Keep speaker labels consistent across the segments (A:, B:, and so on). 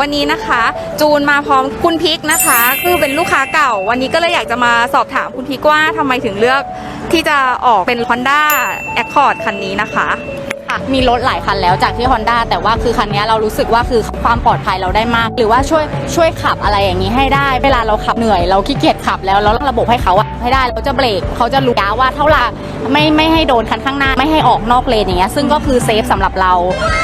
A: วันนี้นะคะ จูนมาพร้อมคุณพิกนะคะ คือเป็นลูกค้าเก่า วันนี้ก็เลยอยากจะมาสอบถามคุณพิกว่าทำไมถึงเลือกที่จะออกเป็น Honda Accord คันนี้นะคะ
B: ค่ะ มีรถหลายคันแล้วจากที่ Honda แต่ว่าคือคันนี้เรารู้สึกว่าคือความปลอดภัยเราได้มาก หรือว่าช่วยช่วยขับอะไรอย่างนี้ให้ได้ เวลาเราขับเหนื่อยเราขี้เกียจขับแล้วแล้วระบบให้เขาอะให้ได้เราจะเบรกเขาจะรู้ว่าเท่าไหร่ไม่ไม่ให้โดนคันข้างหน้า ไม่ให้ออกนอกเลนอย่างเงี้ยซึ่งก็คือเซฟสำหรับเรา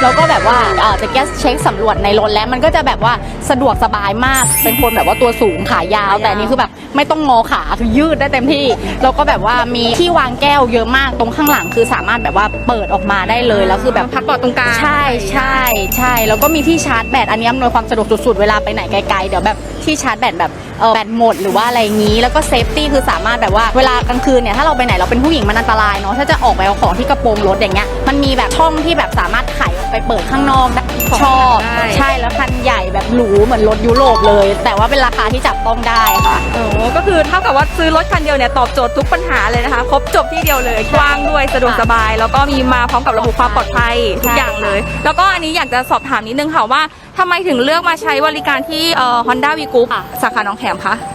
B: แล้วก็แบบว่าเออจะแกสเช็คสำรวจในรถแล้วมันก็จะแบบว่าสะดวกสบายมากเป็นคนแบบว่าตัวสูงขายาว แต่นนี้คือแบบไม่ต้องงอขาคือยืดได้เต็มที่แล้วก็แบบว่ามีที่วางแก้วเยอะมากตรงข้างหลังคือสามารถแบบว่าเปิดออกมาได้เลยแล้วคือแบบ
A: พักเบาะตรงกลาง
B: ใช่ใช่ใช่แล้วก็มีที่ชาร์จแบตอันนี้อำนวยความสะดวกสุดๆเวลาไปไหนไกลๆเดี๋ยวแบบที่ชาร์จแบตแบบเออแบตหมดหรือว่าอะไรงี้แล้วก็เซฟตี้คือสามารถแบบว่าเวลากลางคืนเนี่ยถ้าเราไปไหนเราเป็นผู้หญิงมันอันตรายเนาะถ้าจะออกไปเอาของที่กระโปรงรถอย่างเงี้ยมันมีแบบช่องที่แบบสามารถไขออกไปเปิดข้างนอกได้ ชอบ
A: ได้
B: ใช่แล้วคันใหญ่แบบหรูเหมือนรถยุโรปเลย แต่ว่าเป็นราคาที่จับต้องได้ค่ะ
A: โอ้ก็คือเท่ากับว่าซื้อรถคันเดียวเนี่ยตอบโจทย์ทุกปัญหาเลยนะคะ ครบจบที่เดียวเลย กว้างด้วยสะดวกสบาย แล้วก็มีมาพร้อมกับระบบความปลอดภัยทุกอย่างเลย แล้วก็อันนี้อยากจะสอบถามนิดนึงค่ะว่าทำไมถึงเลือกมาใช้บริการที่เอ่อ Honda v g r o u p
B: ค่ะ
A: สาขาหนองแขมคะ
B: คืออย่าง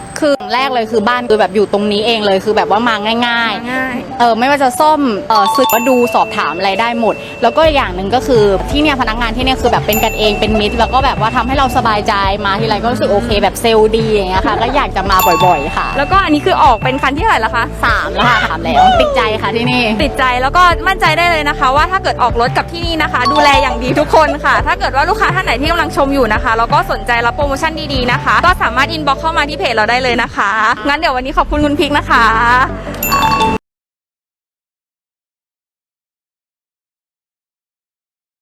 B: แรกเลยคือบ้านคือแบบอยู่ตรงนี้เองเลยคือแบบว่ามาง่าย
A: ง่าย
B: ๆเออไม่ว่าจะซ่อมเออซื้อว่าดูสอบถามอะไรได้หมด แล้วก็อย่างหนึ่งก็คือที่เนี่ยพนักงานที่เนี่ยคือแบบเป็นกันเองเป็นมิตร แล้วก็แบบว่าทำให้เราสบายใจมาทีไรก็รู้สึกโอเค แบบเซลล์ดีอย่างเงี้ยค่ะ ก็อยากจะมาบ่อยๆค่ะ
A: แล้วก็อันนี้คือออกเป็นคันที่เท่าไหร่ละคะ
B: สามแล้วค่ะถามแล้วติดใจค่ะที่นี่
A: ติดใจแล้วก็มั่นใจได้เลยนะคะ ว่าถ้าเกิดออกรถกับที่นี่นะคะ ดูแลอย่างดีทุกคนค่ะ ถ้าเกิดว่าลูกค้าท่านไหนที่กำลังชมอยู่นะคะแล้วก็สนใจรับโปรโมชั่นดีๆนะคะ ก็สามารถอินบ็อกเข้ามาที่เพจเราได้เลยนะคะงั้นเดี๋ยววันนี้ขอบคุณคุณพิกนะคะ